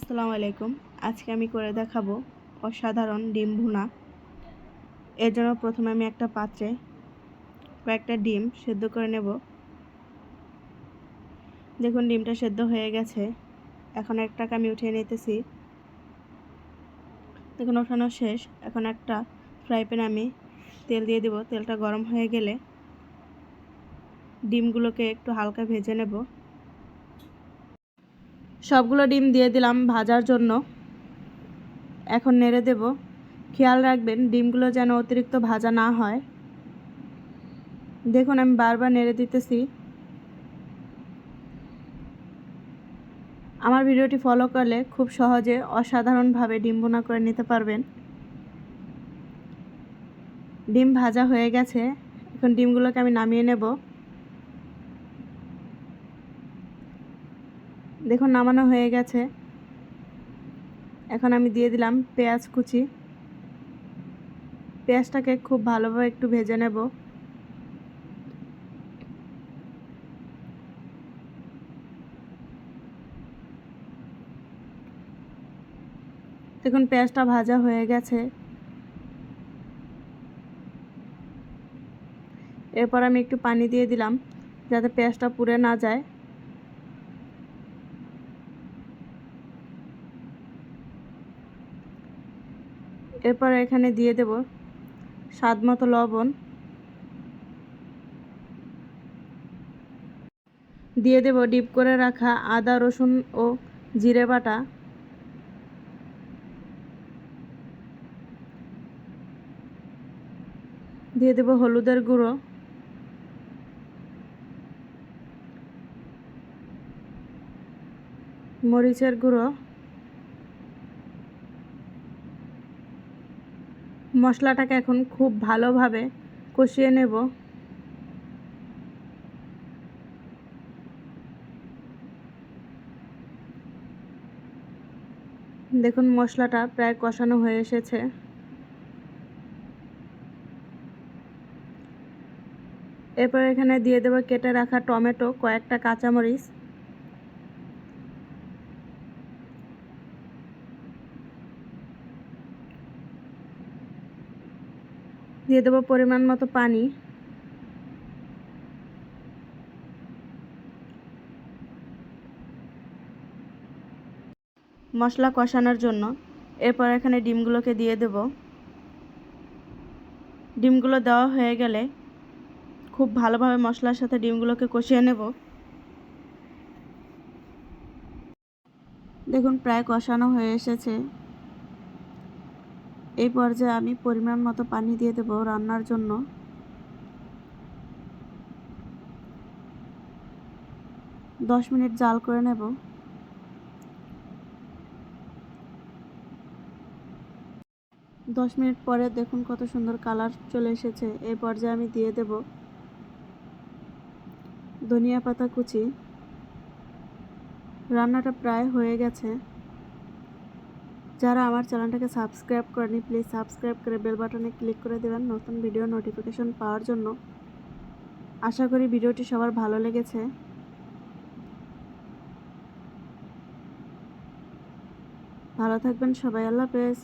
আসসালামু আলাইকুম। আজকে আমি করে দেখাবো অসাধারণ ডিম ভুনা। এর জন্য প্রথমে আমি একটা পাত্রে কয়েকটা ডিম সেদ্ধ করে নেব। দেখুন, ডিমটা সেদ্ধ হয়ে গেছে। এখন একটাকে আমি উঠিয়ে নিতেছি। দেখুন, ওঠানো শেষ। এখন একটা ফ্রাই প্যানে আমি তেল দিয়ে দেব। তেলটা গরম হয়ে গেলে ডিমগুলোকে একটু হালকা ভেজে নেব। সবগুলো ডিম দিয়ে দিলাম ভাজার জন্য। এখন নেড়ে দেব। খেয়াল রাখবেন ডিমগুলো যেন অতিরিক্ত ভাজা না হয়। দেখুন, আমি বারবার নেড়ে দিতেছি। আমার ভিডিওটি ফলো করলে খুব সহজে অসাধারণভাবে ডিম বোনা করে নিতে পারবেন। ডিম ভাজা হয়ে গেছে। এখন ডিমগুলোকে আমি নামিয়ে নেব। দেখুন, নামানো হয়ে গেছে। এখন আমি দিয়ে দিলাম পেঁয়াজ কুচি। পেঁয়াজটাকে খুব ভালোভাবে একটু ভেজে নেব। দেখুন, পেঁয়াজটা ভাজা হয়ে গেছে। এরপর আমি একটু পানি দিয়ে দিলাম, যাতে পেঁয়াজটা পুড়ে না যায়। এরপর এখানে দিয়ে দেব স্বাদ মতো লবণ। দিয়ে দেব ডিপ করে রাখা আদা, রসুন ও জিরে বাটা। দিয়ে দেব হলুদের গুঁড়ো। মরিচের গুঁড়ো। মশলাটাকে এখন খুব ভালোভাবে কষিয়ে নেব। দেখুন, মশলাটা প্রায় কষানো হয়ে এসেছে। এরপর এখানে দিয়ে দেবো কেটে রাখা টমেটো, কয়েকটা কাঁচামরিচ। দিয়ে দেবো পরিমাণ মতো পানি। মশলা কষানোর জন্য এরপর এখানে ডিমগুলোকে দিয়ে দেব। ডিমগুলো দেওয়া হয়ে গেলে খুব ভালোভাবে মশলার সাথে ডিমগুলোকে কষিয়ে নেব। দেখুন, প্রায় কষানো হয়ে এসেছে। এই পর্যায়ে আমি পরিমাণ মতো পানি দিয়ে দেবো রান্নার জন্য। দশ মিনিট জাল করে নেব। দশ মিনিট পরে দেখুন কত সুন্দর কালার চলে এসেছে। এই পর্যায়ে আমি দিয়ে দেব ধনিয়া পাতা কুচি। রান্নাটা প্রায় হয়ে গেছে। যারা আমার চ্যানেলটাকে সাবস্ক্রাইব করেনি প্লিজ সাবস্ক্রাইব করে বেল বাটনে ক্লিক করে দেবেন নতুন ভিডিও নোটিফিকেশন পাওয়ার জন্য। আশা করি ভিডিওটি সবার ভালো লেগেছে। ভালো থাকবেন সবাই, আল্লাহ হাফেজ।